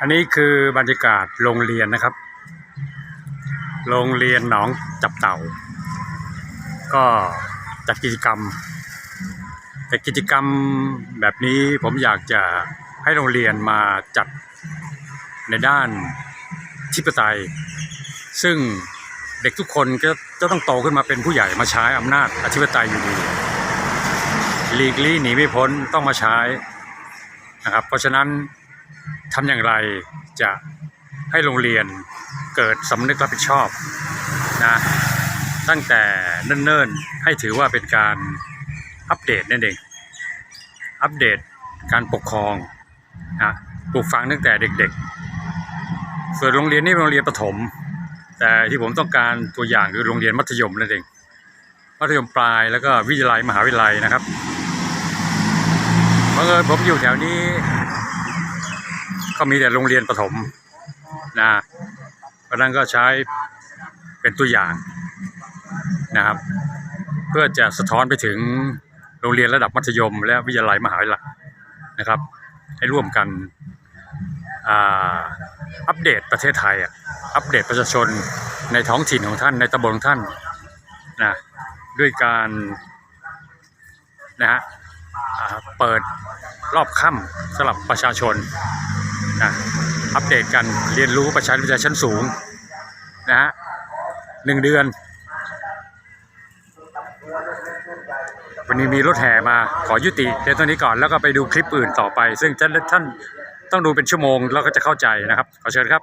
อันนี้คือบรรยากาศโรงเรียนนะครับ โรงเรียนหนองจับเต่า ก็จัดกิจกรรม แต่กิจกรรมแบบนี้ผมอยากจะให้โรงเรียนมาจัดในด้านทิปไตย ซึ่งเด็กทุกคนก็จะต้องโตขึ้นมาเป็นผู้ใหญ่มาใช้อำนาจอธิปไตยอยู่ดีหลีกลี่หนีไม่พ้นต้องมาใช้นะครับ เพราะฉะนั้น ทำอย่างไรจะให้โรงเรียนเกิดสำนึกรับผิดชอบนะตั้งแต่เนิ่นๆ ให้ถือว่าเป็นการอัปเดตนั่นเอง อัปเดตการปกครองนะปลูกฝังตั้งแต่เด็กๆ ส่วนโรงเรียนนี่เป็นโรงเรียนประถม แต่ที่ผมต้องการตัวอย่างคือโรงเรียนมัธยมนั่นเอง มัธยมปลายแล้วก็วิทยาลัยมหาวิทยาลัยนะครับบังเอิญผมอยู่แถวนี้ ก็มีแต่โรงเรียนประถมนะเพราะนั้นก็ใช้เป็นตัวอย่างนะครับ เพื่อจะสะท้อนไปถึงโรงเรียนระดับมัธยม และวิทยาลัยมหาวิทยาลัยนะครับ ให้ร่วมกันอ่าอัปเดตประเทศไทยอะอัปเดตประชาชนในท้องถิ่นของท่านในตำบลของท่านนะด้วยการนะฮะอ่าเปิดรอบค่ำสำหรับประชาชน นะอัปเดตกันเรียนรู้ประชาวิทยาชั้นสูงนะฮะหนึ่งเดือน วันนี้มีรถแห่มาขอยุติเพียงเท่านี้ก่อนแล้วก็ไปดูคลิปอื่นต่อไป ซึ่งท่านท่านต้องดูเป็นชั่วโมงแล้วก็จะเข้าใจนะครับ ขอเชิญครับ